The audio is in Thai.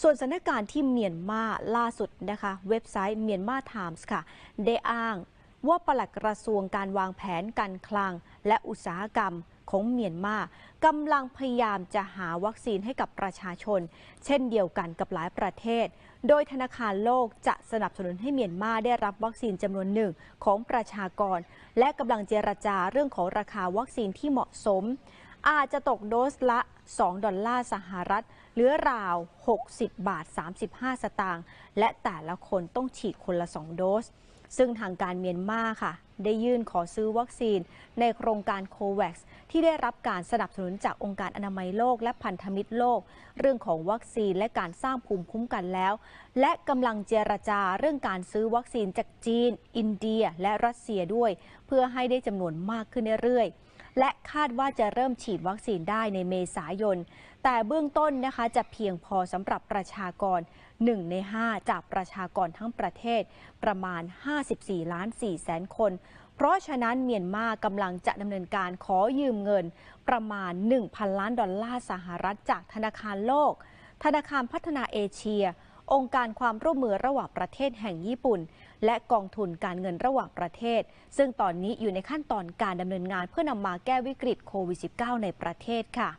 ส่วนสถานการณ์ที่เมียนมาล่าสุดนะคะ เว็บไซต์เมียนมาไทมส์ค่ะ ได้อ้างว่าปลัดกระทรวงการวางแผนการคลัง และอุตสาหกรรมของเมียนมากำลังพยายามจะหาวัคซีนให้กับประชาชน เช่นเดียวกันกับหลายประเทศ โดยธนาคารโลกจะสนับสนุนให้เมียนมาได้รับวัคซีนจำนวนหนึ่งของประชากร และกำลังเจรจาเรื่องของราคาวัคซีนที่เหมาะสม อาจจะตกโดสละ 2 ดอลลาร์สหรัฐหลือราว 60 บาท 35 สตางค์ และแต่ละคนต้องฉีดคนละ 2 โดส ซึ่งทางการเมียนมาค่ะ ได้ยื่นขอซื้อวัคซีน ในโครงการโควัคที่ได้รับการสนับสนุนจากองค์การอนามัยโลกและพันธมิตรโลก เรื่องของวัคซีนและการสร้างภูมิคุ้มกันแล้ว และกำลังเจรจาเรื่องการซื้อวัคซีนจากจีน อินเดีย และรัสเซียด้วย เพื่อให้ได้จำนวนมากขึ้นเรื่อยๆ และคาดว่าจะเริ่มฉีดวัคซีนได้ในเมษายน แต่เบื้องต้นนะคะจะเพียงพอสำหรับประชากร 1 ใน 5 จากประชากรทั้งประเทศประมาณ 54 ล้าน4แสนคน เพราะฉะนั้นเมียนมากำลังจะดำเนินการขอยืมเงิน ประมาณ 1,000 ล้านดอลลาร์สหรัฐจากธนาคารโลก ธนาคารพัฒนาเอเชีย องค์การความร่วมมือระหว่างประเทศแห่งญี่ปุ่น และกองทุนการเงินระหว่างประเทศ ซึ่งตอนนี้อยู่ในขั้นตอนการดำเนินงานเพื่อนำมาแก้วิกฤตโควิด -19 ในประเทศค่ะ